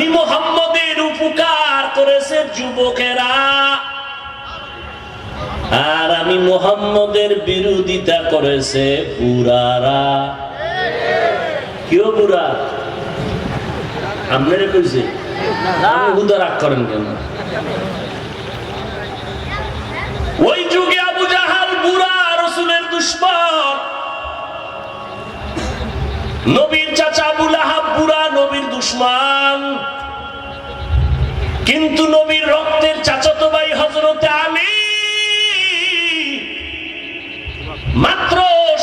আমি মোহাম্মদের উপকার করেছে যুবকেরা। আর আমি মোহাম্মদের বিরোধিতা করেছে বুড়ারা। কেউ বুড়া? আপনারা কইছে? হুদা রাগ করেন কেন? ওই যুগে আবু জাহাল বুড়া রসুলের দুশ্মন। নবীর চাচা আবু লাহাব বুড়া নবীর দুশ্মন। কিন্তু নবীর রক্তের চাচাতো ভাই হজরতে আলী মাত্র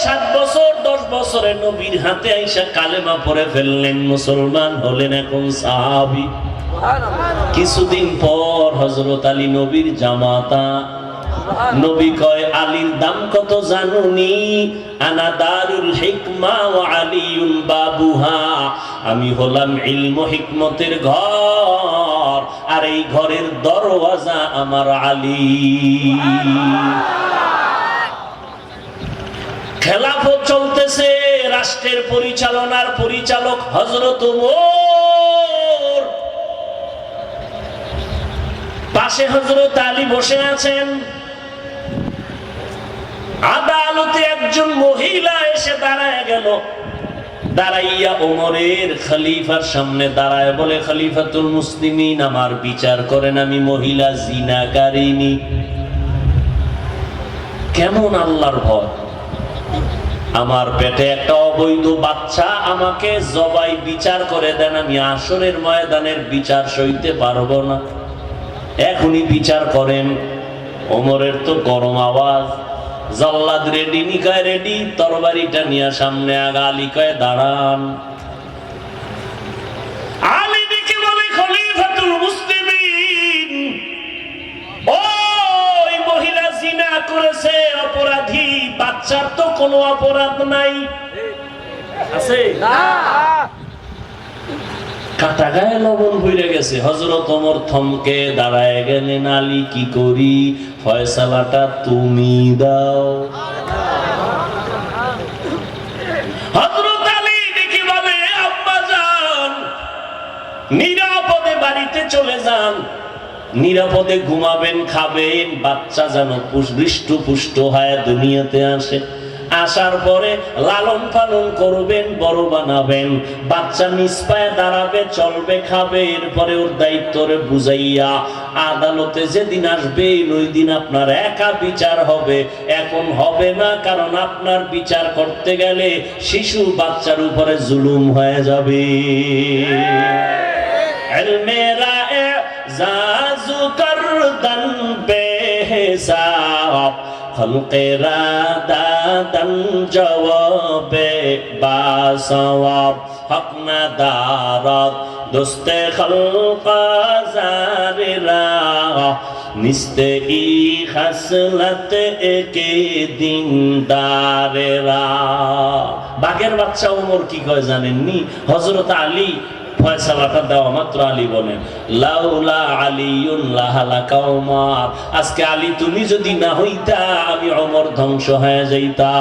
সাত বছর দশ বছরে নবীর হাতে আইসা কালেমা পরে ফেললেন মুসলমান হলেন এখন সাহাবি। কিছুদিন পর হজরত আলী নবীর জামাতা। নবী কয় আলীর দাম কত জানুনি? আনা দারুল হিকমা ও আলিউল বাবুহা। আমি হলাম ইলম হিকমতের ঘর। আর এই ঘরের দরওয়াজা আমার আলী। খেলাফত চলতেছে, রাষ্ট্রের পরিচালনার পরিচালক হজরত পাশে হজরত আলী বসে আছেন। আদালতে একজন মহিলা এসে দাঁড়ায় গেল। দাঁড়াইয়া ওমরের খলিফার সামনে দাঁড়ায় বলে, খলিফাতুল মুসলিমিন, আমার বিচার করেন আমি মহিলা জিনাকারিনী। কেমন আল্লাহর ভয়। আমার পেটে একটা অবৈধ বাচ্চা আমাকে জবাই বিচার করে দেন, আমি আসরের ময়দানের বিচার সইতে পারব না। এখনই বিচার করেন। ওমরের তো গরম আওয়াজ। জল্লাদ রেডি নিকায় রেডি তরবারিটা নিয়ে সামনে আগা আলী কয় দাঁড়ান। আলী দিকে বলে খলিফাতুল মুসলিমিন ওই মহিলা জিনা করেছে অপরাধী বাচ্চার তো কোনো অপরাধ নাই। আছে? কাটা গায়ে লবণ হইরে গেছে। হজরত ওমর থমকে দাঁড়ায় গেলেন আলী কি করি? ফয়সালাটা তুমি দাও। নিরাপদে বাড়িতে চলে যান। নিরাপদে ঘুমাবেন, খাবেন, বাচ্চা যেন হৃষ্ট পুষ্ট হয়, দুনিয়াতে আসে। আসার পরে লালন পালন করবেন বড় বানাবেন। বাচ্চা নিষ্পায় দাঁড়াবে চলবে খাবে এরপরে ওর দায়িত্বরে বুঝাইয়া আদালতে যেদিন আসবে ওই দিন আপনার একা বিচার হবে। এখন হবে না কারণ আপনার বিচার করতে গেলে শিশু বাচ্চার উপরে জুলুম হয়ে যাবে। মেরা খলকেরা দাদন জবাবে বাসওয়াব, হক না দারত দোস্তে জারিরা, নিস্তে ই খাসলত একে দিন দারেরা বাঘের বাচ্চা ওমর কি কয় জানেননি? হজরত আলী আজকে আলী তুমি যদি না হইতা, আমি অমর ধ্বংস হয়ে যাইতা।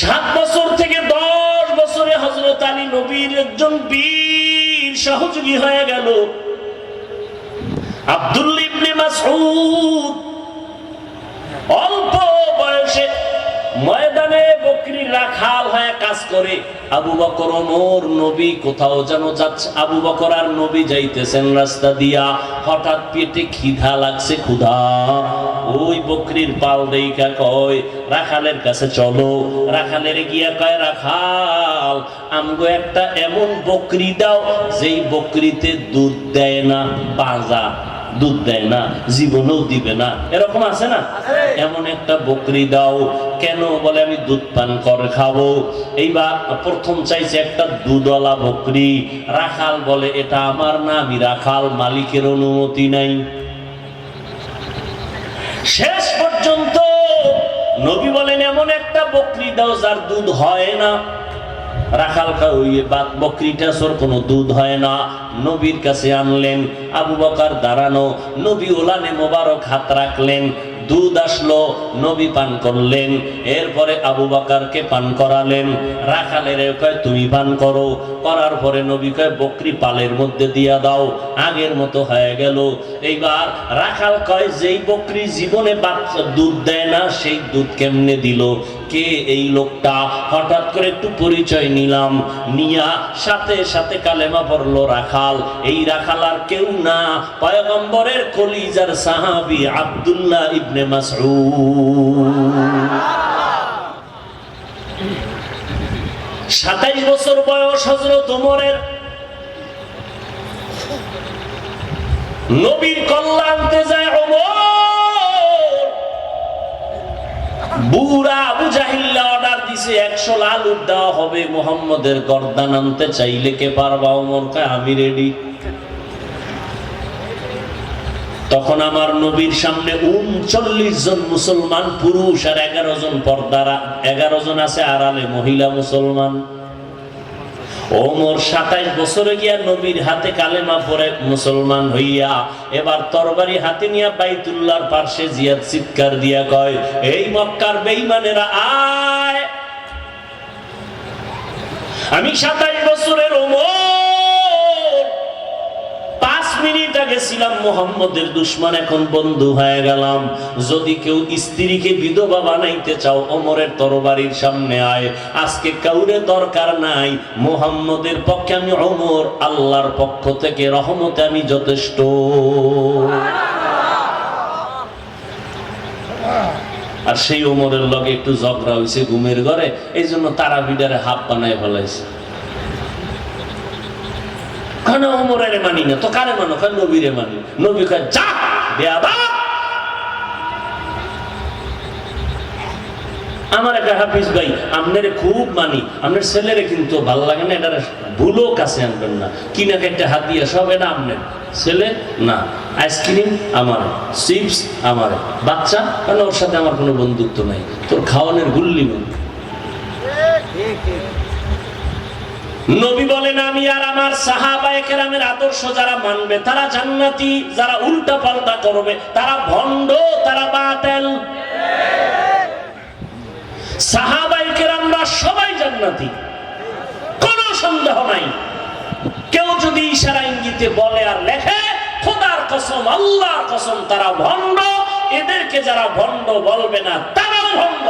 সাত বছর থেকে দশ বছরে হজরত আলী নবীর একজন বীর সহযোগী হয়ে গেল। আব্দুল ইবনে মাসউদ। অল্প ময়দানে বকরি রাখাল হয়ে কাজ করে। আবু বকর ওমর নবী কোথাও যেন যাচ্ছে। আবু বকর আর নবী যাইতেছেন রাস্তা দিয়া। হঠাৎ পেটে খিদা লাগছে, ক্ষুধা। ওই বকরির পাল দেইকা কয়, রাখালের কাছে চলো। রাখালের গিয়া কয়, রাখাল, আমগো একটা এমন বকরি দাও, যেই বকরিতে দুধ দেয় না, পাজা। দুধ দেয় না, জীবনেও দিবে না। এরকম আছে না? এমন একটা বকরি দাও, কেন বলে আমি দুধ পান করে খাব? এইবার প্রথম চাইছে একটা দুধওয়ালা বকরি। রাখাল বলে, এটা আমার না, আমি রাখাল, মালিকের অনুমতি নাই। শেষ পর্যন্ত নবী বলেন, এমন একটা বকরি দাও যার দুধ হয় না। রাখাল হইয়ে বাদ বকরিটা সর কোনো দুধ হয় না। নবীর কাছে আনলেন, আবু বকার দাঁড়ানো, নবী ওলানে মোবারক হাত রাখলেন। দুধ আসলো, নবী পান করলেন, এরপরে আবু বাকারকে পান করালেন। রাখালের কয়, তুমি পান করো। করার পরে নবী কয়, বকরি পালের মধ্যে দিয়া দাও। আগের মতো হয়ে গেল। এইবার রাখাল কয়, যেই বকরি জীবনে বাচ্চা দুধ দেয় না, সেই দুধ কেমনে দিল? কে এই লোকটা? হঠাৎ করে একটু পরিচয় নিলাম। নিয়া সাথে সাথে কালেমা পড়ল রাখাল। এই রাখাল আর কেউ না। পয়গম্বরের কলিজার সাহাবি আব্দুল্লাহ ইবনে মাসউদ। সাতাইশ বছর বয়স হজরত ওমরের নবীর কল্যাণ যায় একশো হবে, মোহাম্মদের গর্দান আনতে চাইলে কে পারবা? আমি রেডি তখন আমার নবীর সামনে উনচল্লিশ জন মুসলমান, পুরুষ আর এগারো জন পর্দারা। এগারো জন আছে আড়ালে, মহিলা মুসলমান। ওমর সাতাইশ বছরে গিয়া নবীর হাতে কালেমা পরে মুসলমান হইয়া, এবার তরবারি হাতে নিয়া বাইতুল্লাহর পার্শ্বে জিয়াদ চিৎকার দিয়া কয়, এই মক্কার বেইমানেরা আয়! আমি সাতাইশ বছরের ওমর মিনিট আগে ছিলাম মোহাম্মদের দুশ্মন এখন বন্ধু হয়ে গেলাম। যদি কেউ স্ত্রীকে বিধবা বানাইতে চাও, অমরের তরবারির সামনে আয়। আজকে কাউরে দরকার নাই, মোহাম্মদের পক্ষে আমি অমর, আল্লাহর পক্ষ থেকে রহমতে আমি যথেষ্ট। আর সেই ওমরের লগে একটু ঝগড়া হয়েছে ঘুমের ঘরে এই জন্য তারা বিডারে হাফ বানায় ফেলাইছে। মানি না তো কারে মানো নবীরে মানি নবী যা বেয়াদা আমার একটা হাফিজ ভাই খুব মানি আপনার ছেলেরে কিন্তু ভালো লাগে না এটা ভুলও কাছে আনবেন না কিনা একটা হাত দিয়ে সব এটা আপনার ছেলে না আইসক্রিম আমার চিপস আমার বাচ্চা কারণ ওর সাথে আমার কোনো বন্ধুত্ব নাই তোর খাওয়ানোর গুল্লি নেই নবী বলেন, আমি আর আমার সাহাবায়ে কেরামের আদর্শ যারা মানবে, তারা জান্নাতি, যারা উল্টা পাল্টা করবে, তারা ভণ্ড, তারা বাতেল। সাহাবায়ে কেরামরা সবাই জান্নাতি, কোনো সন্দেহ নাই। কেউ যদি ইশারা ইঙ্গিতে বলে আর লেখে, খোদার কসম, আল্লাহর কসম, তারা ভণ্ড, এদেরকে যারা ভণ্ড বলবে না, তারাও ভণ্ড।